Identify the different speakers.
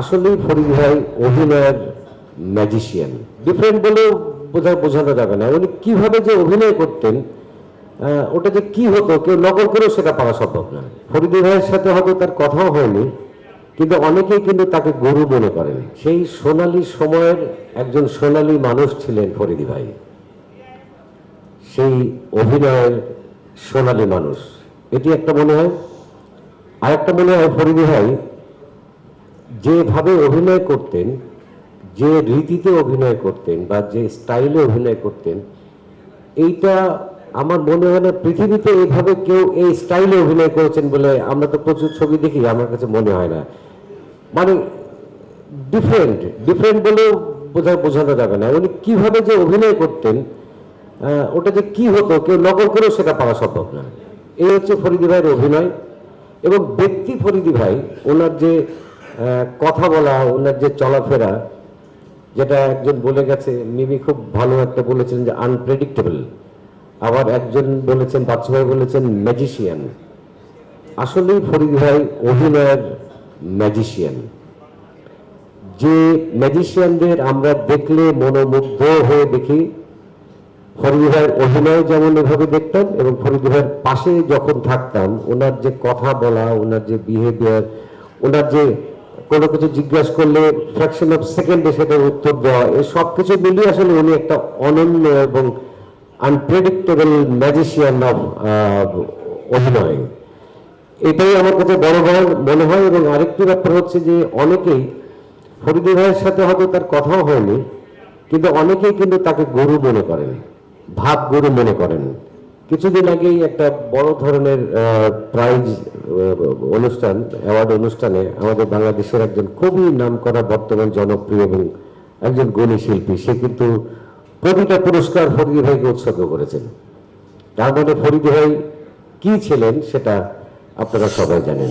Speaker 1: আসলেই ফরিদ ভাই অভিনয়ের ম্যাজিশিয়ান ডিফারেন্ট বলেও বোঝা, বোঝানো যাবে না। উনি কীভাবে যে অভিনয় করতেন ওটা যে কি হতো, কেউ নকল করেও সেটা পাওয়া সম্ভব না। ফরিদি ভাইয়ের সাথে হয়তো তার কথাও হয়নি, কিন্তু অনেকেই কিন্তু তাকে গুরু মনে করেন। সেই সোনালি সময়ের একজন সোনালী মানুষ ছিলেন ফরিদি ভাই। সেই অভিনয়ের সোনালী মানুষ। এটি একটা মনে হয়। আরেকটা মনে হয় ফরিদি ভাই যেভাবে অভিনয় করতেন, যে রীতিতে অভিনয় করতেন বা যে স্টাইলে অভিনয় করতেন, এইটা আমার মনে হয় না পৃথিবীতে এইভাবে কেউ এই স্টাইলে অভিনয় করেছেন বলে আমরা তো প্রচুর ছবি দেখি, আমার কাছে মনে হয় না। মানে ডিফারেন্ট ডিফারেন্ট বলেও বোঝা, বোঝানো যাবে না। উনি কীভাবে যে অভিনয় করতেন ওটা যে কি হতো, কেউ নকল করেও সেটা পাওয়া সম্ভব না। এই হচ্ছে ফরিদি ভাইয়ের অভিনয় এবং ব্যক্তি ফরিদি ভাই, ওনার যে কথা বলা, ওনার যে চলাফেরা, যেটা একজন বলে গেছে, মিমি খুব ভালো একটা বলেছেন যে আনপ্রেডিক্টেবল আবার একজন বলেছেন বাচ্চু ভাই বলেছেন ম্যাজিশিয়ান আসলেই ফরিদ ভাই অভিনয়ের ম্যাজিশিয়ান যে ম্যাজিশিয়ানদের আমরা দেখলে মনোমুগ্ধ হয়ে দেখি, ফরিদ ভাইয়ের অভিনয় যেমন এভাবে দেখতাম এবং ফরিদ ভাইয়ের পাশে যখন থাকতাম, ওনার যে কথা বলা, ওনার যে বিহেভিয়ার ওনার যে কোনো কিছু জিজ্ঞাসা করলে ফ্র্যাকশন অফ সেকেন্ডে সেটার উত্তর দেওয়া এই সব কিছু মিলিয়ে আসলে উনি একটা অনন্য এবং আনপ্রেডিক্টেবল ম্যাজিশিয়ান অফ অভিনয়। এটাই আমার কাছে বড় বড় মনে হয় এবং আরেকটি ব্যাপার হচ্ছে যে অনেকেই, ফরিদি ভাইয়ের সাথে হয়তো তার কথাও হয়নি, কিন্তু অনেকেই কিন্তু তাকে গুরু মনে করেন ভাব গুরু মনে করেন। কিছুদিন আগেই একটা বড় ধরনের প্রাইজ অনুষ্ঠান অ্যাওয়ার্ড অনুষ্ঠানে আমাদের বাংলাদেশের একজন খুবই নামকরা, বর্তমান জনপ্রিয় এবং একজন গুণী শিল্পী, সে কিন্তু প্রতিটা পুরস্কার ফরিদি ভাইকে উৎসর্গ করেছেন। তার মধ্যে ফরিদি ভাই কি ছিলেন সেটা আপনারা সবাই জানেন।